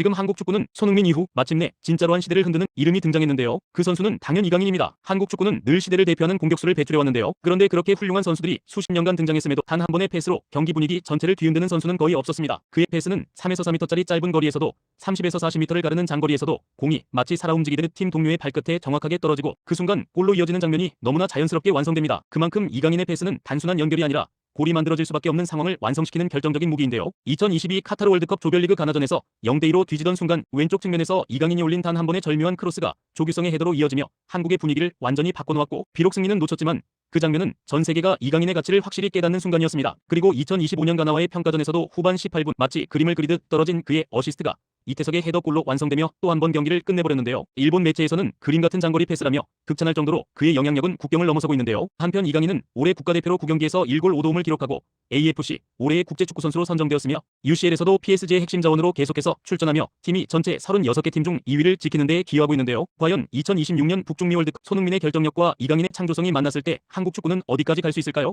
지금 한국 축구는 손흥민 이후 마침내 진짜로 한 시대를 흔드는 이름이 등장했는데요. 그 선수는 당연 이강인입니다. 한국 축구는 늘 시대를 대표하는 공격수를 배출해왔는데요. 그런데 그렇게 훌륭한 선수들이 수십 년간 등장했음에도 단 한 번의 패스로 경기 분위기 전체를 뒤흔드는 선수는 거의 없었습니다. 그의 패스는 3에서 4m짜리 짧은 거리에서도 30에서 40m를 가르는 장거리에서도 공이 마치 살아 움직이듯 팀 동료의 발끝에 정확하게 떨어지고 그 순간 골로 이어지는 장면이 너무나 자연스럽게 완성됩니다. 그만큼 이강인의 패스는 단순한 연결이 아니라 골이 만들어질 수밖에 없는 상황을 완성시키는 결정적인 무기인데요. 2022 카타르 월드컵 조별리그 가나전에서 0대2로 뒤지던 순간 왼쪽 측면에서 이강인이 올린 단 한 번의 절묘한 크로스가 조규성의 헤더로 이어지며 한국의 분위기를 완전히 바꿔놓았고 비록 승리는 놓쳤지만 그 장면은 전 세계가 이강인의 가치를 확실히 깨닫는 순간이었습니다. 그리고 2025년 가나와의 평가전에서도 후반 18분 마치 그림을 그리듯 떨어진 그의 어시스트가 이태석의 헤더골로 완성되며 또 한 번 경기를 끝내버렸는데요. 일본 매체에서는 그림 같은 장거리 패스라며 극찬할 정도로 그의 영향력은 국경을 넘어서고 있는데요. 한편 이강인은 올해 국가대표로 9경기에서 1골 5도움을 기록하고 AFC 올해의 국제축구 선수로 선정되었으며 UCL에서도 PSG의 핵심 자원으로 계속해서 출전하며 팀이 전체 36개 팀 중 2위를 지키는 데 기여하고 있는데요. 과연 2026년 북중미 월드컵 손흥민의 결정력과 이강인의 창조성이 만났을 때 한국 축구는 어디까지 갈 수 있을까요?